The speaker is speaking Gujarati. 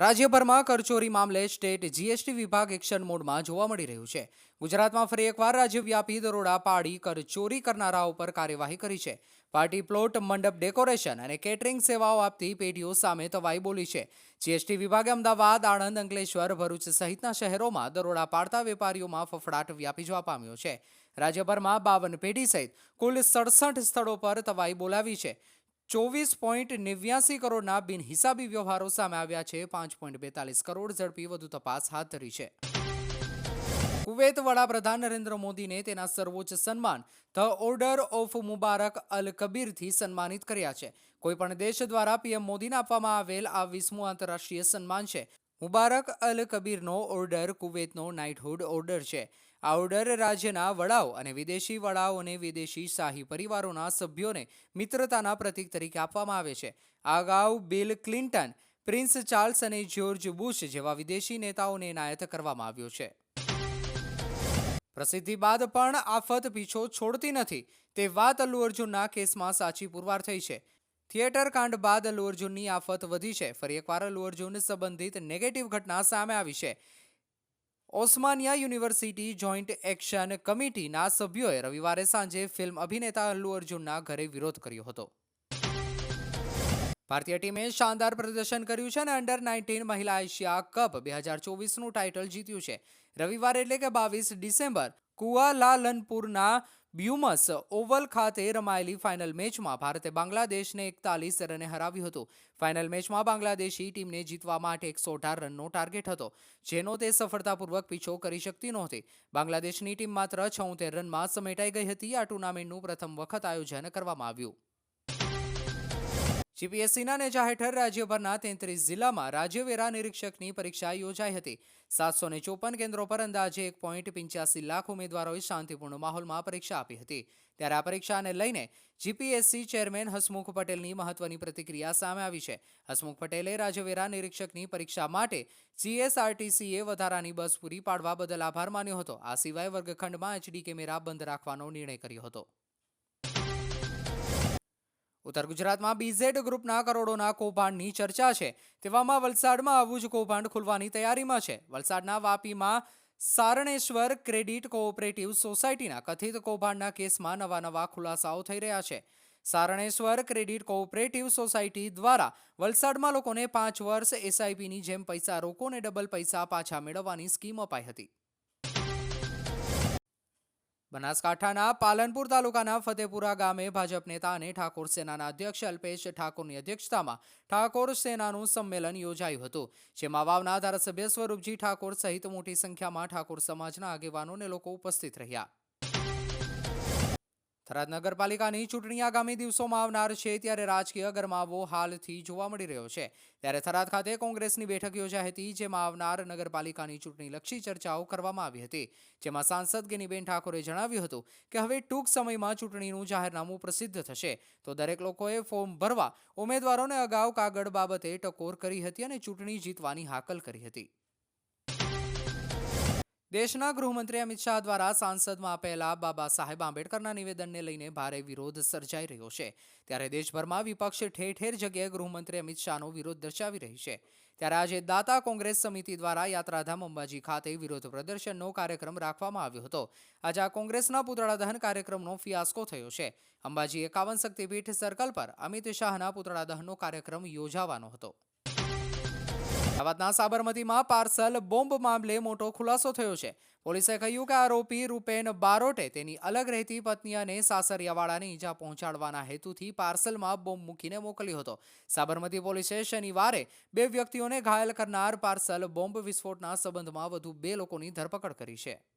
રાજ્યભરમાં કરચોરી મામલે સ્ટેટ જીએસટી વિભાગ એક્શન મોડમાં જોવા મળી રહ્યું છે. ગુજરાતમાં ફરી એકવાર રાજ્યવ્યાપી દરોડા પાડી કરચોરી કરનારાઓ પર કાર્યવાહી કરી છે. પાર્ટી પ્લોટ, મંડપ ડેકોરેશન અને કેટરિંગ સેવાઓ આપતી પેઢીઓ સામે તવાઈ બોલી છે. જીએસટી વિભાગે અમદાવાદ, આણંદ, અંકલેશ્વર, ભરૂચ સહિતના શહેરોમાં દરોડા પાડતા વેપારીઓમાં ફફડાટ વ્યાપી જવા પામ્યો છે. રાજ્યભરમાં બાવન પેઢી સહિત કુલ સડસઠ સ્થળો પર તવાઈ બોલાવી છે. ચોવીસ પોઈન્ટ નેવ્યાસી કરોડના બિનહિસાબી વ્યવહારો સામે આવ્યા છે. પાંચ પોઈન્ટ બેતાલીસ કરોડ ઝડપી વધુ તપાસ હાથ ધરી છે. કુવૈત વડાપ્રધાન નરેન્દ્ર મોદીને તેના સર્વોચ્ચ સન્માન, ધ ઓર્ડર ઓફ મુબારક અલ કબીરથી સન્માનિત કર્યા છે. કોઈપણ દેશ દ્વારા પીએમ મોદીને આપવામાં આવેલ આ વીસમું આંતરરાષ્ટ્રીય સન્માન છે. મુબારક અલ કબીરનો ઓર્ડર કુવૈતનો નાઇટહુડ ઓર્ડર છે. આ ઓર્ડર રાજ્યના વડાઓ અને વિદેશી વડાઓ અને વિદેશી શાહી પરિવારોના સભ્યોને મિત્રતાના પ્રતીક તરીકે આપવામાં આવે છે. અગાઉ બિલ ક્લિન્ટન, પ્રિન્સ ચાર્લ્સ અને જ્યોર્જ બુશ જેવા વિદેશી નેતાઓને એનાયત કરવામાં આવ્યો છે. પ્રસિદ્ધિ બાદ પણ આફત પીછો છોડતી નથી. તે વાત અલ્લુ અર્જુનના કેસમાં સાચી પુરવાર થઈ છે. થિયેટર કાંડ બાદ અલ્લુ અર્જુનની આફત વધી છે. ફરી એકવાર અલ્લુ અર્જુન સંબંધિત નેગેટિવ ઘટના સામે આવી છે. ઓસ્માનિયા યુનિવર્સિટી જોઈન્ટ એક્શન કમિટીના સભ્યોએ રવિવારે સાંજે ફિલ્મ અભિનેતા અલ્લુ અર્જુનના ઘરે વિરોધ કર્યો હતો. ભારતીય ટીમે શાનદાર પ્રદર્શન કર્યું છે અને અંડર નાઇન્ટીન મહિલા એશિયા કપ બે હજાર ચોવીસનું ટાઇટલ જીત્યું છે. રવિવારે એટલે કે બાવીસ ડિસેમ્બર કુઆલાલનપુરના બ્યુમસ ઓવલ ખાતે રમાયેલી ફાઇનલ મેચમાં ભારતે બાંગ્લાદેશને એકતાલીસ રને હરાવ્યું હતું. ફાઇનલ મેચમાં બાંગ્લાદેશી ટીમને જીતવા માટે એકસો અઢાર રનનો ટાર્ગેટ હતો, જેનો તે સફળતાપૂર્વક પીછો કરી શકતી નહોતી. બાંગ્લાદેશની ટીમ માત્ર છોતેર રનમાં સમેટાઈ ગઈ હતી. આ ટુર્નામેન્ટનું પ્રથમ વખત આયોજન કરવામાં આવ્યું. જીપીએસસીના નેજા હેઠળ રાજ્યભરના તેત્રીસ જિલ્લામાં રાજ્યવેરા નિરીક્ષકની પરીક્ષા યોજાઈ હતી. સાતસો ચોપન કેન્દ્રો પર અંદાજે એક પોઈન્ટ પંચ્યાસી લાખ ઉમેદવારોએ શાંતિપૂર્ણ માહોલમાં પરીક્ષા આપી હતી. ત્યારે આ પરીક્ષાને લઈને જીપીએસસી ચેરમેન હસમુખ પટેલની મહત્વની પ્રતિક્રિયા સામે આવી છે. હસમુખ પટેલે રાજ્યવેરા નિરીક્ષકની પરીક્ષા માટે જીએસઆરટીસીએ વધારાની બસ પૂરી પાડવા બદલ આભાર માન્યો હતો. આ સિવાય વર્ગખંડમાં એચડી કેમેરા બંધ રાખવાનો નિર્ણય કર્યો હતો. ઉત્તર ગુજરાતમાં બીઝેડ ગ્રુપના કરોડોના કૌભાંડની ચર્ચા છે. તેવામાં વલસાડમાં આવું જ કૌભાંડ ખુલવાની તૈયારીમાં છે. વલસાડના વાપીમાં સારણેશ્વર ક્રેડિટ કોઓપરેટિવ સોસાયટીના કથિત કૌભાંડના કેસમાં નવા નવા ખુલાસાઓ થઈ રહ્યા છે. સારણેશ્વર ક્રેડિટ કોઓપરેટિવ સોસાયટી દ્વારા વલસાડમાં લોકોને પાંચ વર્ષ એસઆઈપીની જેમ પૈસા રોકો ને ડબલ પૈસા પાછા મેળવવાની સ્કીમ અપાઈ હતી. બનાસકાંઠાના પાલનપુર તાલુકાના ફતેપુરા ગામે ભાજપ નેતા અને ઠાકોર સેનાના અધ્યક્ષ અલ્પેશ ઠાકોરની અધ્યક્ષતામાં ઠાકોર સેનાનું સંમેલન યોજાયું હતું, જેમાં વાવના ધારાસભ્ય સ્વરૂપજી ઠાકોર સહિત મોટી સંખ્યામાં ઠાકોર સમાજના આગેવાનો લોકો ઉપસ્થિત રહ્યા. થરાદ નગરપાલિકાની ચૂંટણી આગામી દિવસોમાં આવનાર છે ત્યારે રાજકીય ગરમાવો હાલથી જોવા મળી રહ્યો છે. ત્યારે થરાદ ખાતે કોંગ્રેસની બેઠક યોજાઈ હતી, જેમાં આવનાર નગરપાલિકાની ચૂંટણીલક્ષી ચર્ચાઓ કરવામાં આવી હતી. જેમાં સાંસદ ગેનીબેન ઠાકોરે જણાવ્યું હતું કે હવે ટૂંક સમયમાં ચૂંટણીનું જાહેરનામું પ્રસિદ્ધ થશે. તો દરેક લોકોએ ફોર્મ ભરવા, ઉમેદવારોને અગાઉ કાગળ બાબતે ટકોર કરી હતી અને ચૂંટણી જીતવાની હાકલ કરી હતી. દેશના ગૃહમંત્રી અમિત શાહ દ્વારા સાંસદમાં આપેલા બાબા સાહેબ આંબેડકરના નિવેદનને લઈને ભારે વિરોધ સર્જાઈ રહ્યો છે. ત્યારે દેશભરમાં વિપક્ષ ઠેર ઠેર જગ્યાએ ગૃહમંત્રી અમિત શાહનો વિરોધ દર્શાવી રહી છે. ત્યારે આજે દાતા કોંગ્રેસ સમિતિ દ્વારા યાત્રાધામ અંબાજી ખાતે વિરોધ પ્રદર્શનનો કાર્યક્રમ રાખવામાં આવ્યો હતો. આજે આ કોંગ્રેસના પુતળા દહન કાર્યક્રમનો ફિયાસ્કો થયો છે. અંબાજી એકાવન શક્તિપીઠ સર્કલ પર અમિત શાહના પુતળા દહનનો કાર્યક્રમ યોજાવાનો હતો. અમદાવાદના સાબરમતીમાં પાર્સલ બોમ્બ મામલે મોટો ખુલાસો થયો છે. પોલીસે કહ્યું કે આરોપી રૂપેન બારોટે તેની અલગ રહેતી પત્ની અને સાસરિયાવાળાને ઈજા પહોંચાડવાના હેતુથી પાર્સલમાં બોમ્બ મૂકીને મોકલ્યો હતો. સાબરમતી પોલીસે શનિવારે બે વ્યક્તિઓને ઘાયલ કરનાર પાર્સલ બોમ્બ વિસ્ફોટના સંબંધમાં વધુ બે લોકોની ધરપકડ કરી છે.